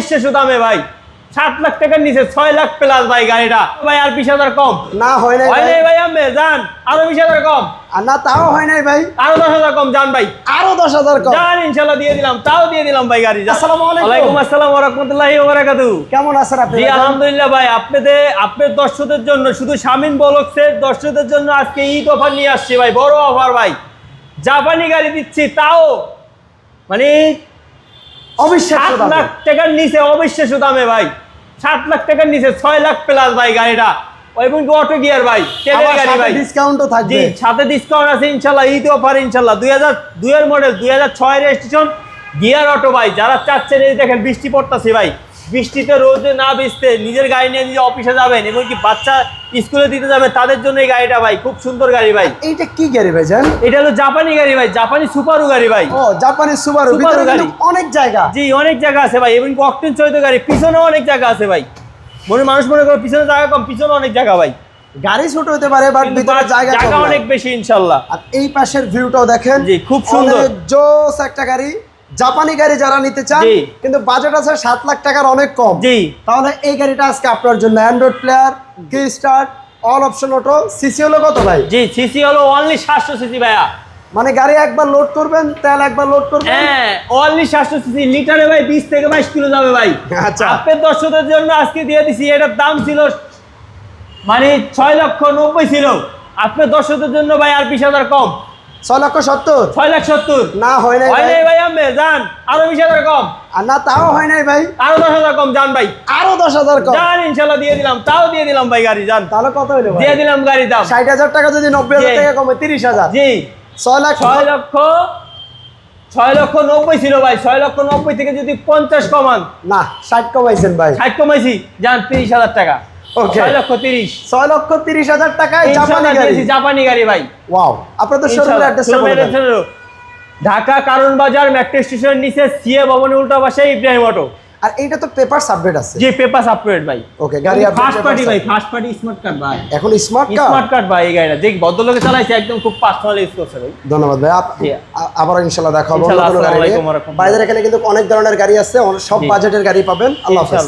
অবিশ্বাস্য দামে ভাই। সাত লাখ টাকার নিচে ছয় লাখ প্লাস ভাই গাড়িটা। ভাই আর বিশ হাজার কম। না হয় নাই হয় নাই ভাই আমি যান আরও বিশ হাজার কম। আর না তাও হয় নাই ভাই। আরও দশ হাজার কম যান ভাই। আরও দশ হাজার কম। যান ইনশাল্লাহ দিয়ে দিলাম তাও দিয়ে দিলাম ভাই গাড়ি। আসসালামু আলাইকুম। আসসালাম ওয়া রাহমাতুল্লাহি ওয়া বারাকাতুহু কেমন আছেন আপনি জি আলহামদুলিল্লাহ ভাই আপনাদের আপনার দর্শকদের জন্য শুধু শামিন বলক্সের দর্শকদের জন্য আজকে ঈদ অফার নিয়ে আসছি ভাই বড় অফার ভাই। জাপানি গাড়ি দিচ্ছি তাও। মানে অবিশ্বাস্য লাখ টাকার নিচে অবিশ্বাস্য দামে ভাই। সাত লাখ টাকার নিচে ছয় লাখ প্লাস ভাই গাড়িটা। এবং অটো গিয়ার ভাই? তেলের গাড়ি ভাই। ডিসকাউন্টও জি সাথে ডিসকাউন্ট আছে Eid offer model registration gear auto ভাই। যারা চাচ্ছেন এই দেখেন বৃষ্টি পড়তেছে ভাই। বৃষ্টিতে রোদে না ভিজতে নিজের গাড়ি নিয়ে নিজে অফিসে যাবেন এবং কি বাচ্চা স্কুলে দিতে যাবে তাদের জন্য এই গাড়িটা ভাই খুব সুন্দর গাড়ি ভাই। এইটা কি গাড়ি ভাই জান? এটা হলো জাপানি গাড়ি ভাই জাপানি সুপারু গাড়ি ভাই। ও জাপানি Subaru ভিতরে গাড়ি। অনেক জায়গা। জি অনেক জায়গা আছে ভাই এবং অকটেন চৈত গাড়ি পিছনেও অনেক জায়গা আছে ভাই। মনে মানুষ মনে করে পিছনে জায়গা কম পিছনে অনেক জায়গা ভাই। গাড়ি ছোট হতে পারে বাট ভিতরে জায়গা জায়গা অনেক বেশি ইনশাল্লাহ। আর এই পাশের ভিউটাও দেখেন জি, খুব সুন্দর। জোস একটা গাড়ি। জাপানি গাড়ি যারা নিতে চান কিন্তু বাজেট আছে সাত লাখ টাকার অনেক কম। জি। তাহলে এই গাড়িটা আজকে আপনার জন্য অ্যান্ড্রয়েড প্লেয়ার কি start all option auto CC হলো কত ভাই? জি সিসি হলো অনলি সাতশো সিসি ভাইয়া। মানে গাড়ি একবার লোড করবেন তেল একবার লোড করবেন? হ্যাঁ অনলি সাতশো সিসি লিটারে ভাই বিশ থেকে বাইশ কিলো যাবে ভাই। আচ্ছা। আপনার দর্শকদের জন্য আজকে দিয়ে দিছি এটার দাম ছিল মানে ছয় লক্ষ নব্বই ছিল। আপনার দর্শকদের জন্য ভাই আর বিশ হাজার কম। ছয় লক্ষ সত্তর। ছয় লাখ সত্তর। না হয় নাই হয় ভাই। নাই ভাই আমি যান আরও বিশ হাজার কম। আর না তাও হয় নাই ভাই। আরও দশ হাজার কম যান ভাই। আরও দশ হাজার কম। যান ইনশাল্লাহ দিয়ে দিলাম তাও দিয়ে দিলাম ভাই গাড়ি যান তাহলে কত ভাই? দিয়ে দিলাম গাড়ি দাম। ষাট হাজার টাকা যদি নব্বই হাজার। টাকা কমে তিরিশ হাজার। জি। ছয় লাখ ছয় লক্ষ ছয় লক্ষ নব্বই ছিল ভাই। ছয় লক্ষ নব্বই থেকে যদি পঞ্চাশ কমান। না ষাট কমাইছেন ভাই। ষাট কমাইছি যান তিরিশ হাজার টাকা. ছয় লক্ষ তিরিশ। ছয় লক্ষ তিরিশ হাজার টাকায় জাপানি গাড়ি। জাপানি গাড়ি ভাই। ওয়াও আপনাদের শোরুমের অ্যাড্রেসটা শোরুমের বলে দেন। address হলো ঢাকা কারণ বাজার মেট্রো স্টেশন নিচে সিএ ভবনের উল্টা পাশে ইব্রাহিম অটো আর এইটা তো পেপার সাবমিট আছে। জি পেপার আপগ্রেড ভাই। ওকে গাড়ি আপনি ফার্স্ট পার্টি ভাই ফার্স্ট পার্টি স্মার্ট কার্ড ভাই। এখন স্মার্ট কার্ড স্মার্ট কার্ড ভাই এই গাড়িটা। যে ভদ্রলোকে চালাইছে একদম খুব পার্সোনাল ইউজ করছে ভাই। ধন্যবাদ ভাই। আপ- আবার দেখা হবে এখানে কিন্তু অনেক ধরনের গাড়ি আছে। সব বাজেটের গাড়ি পাবেন। আল্লাহ হাফেজ।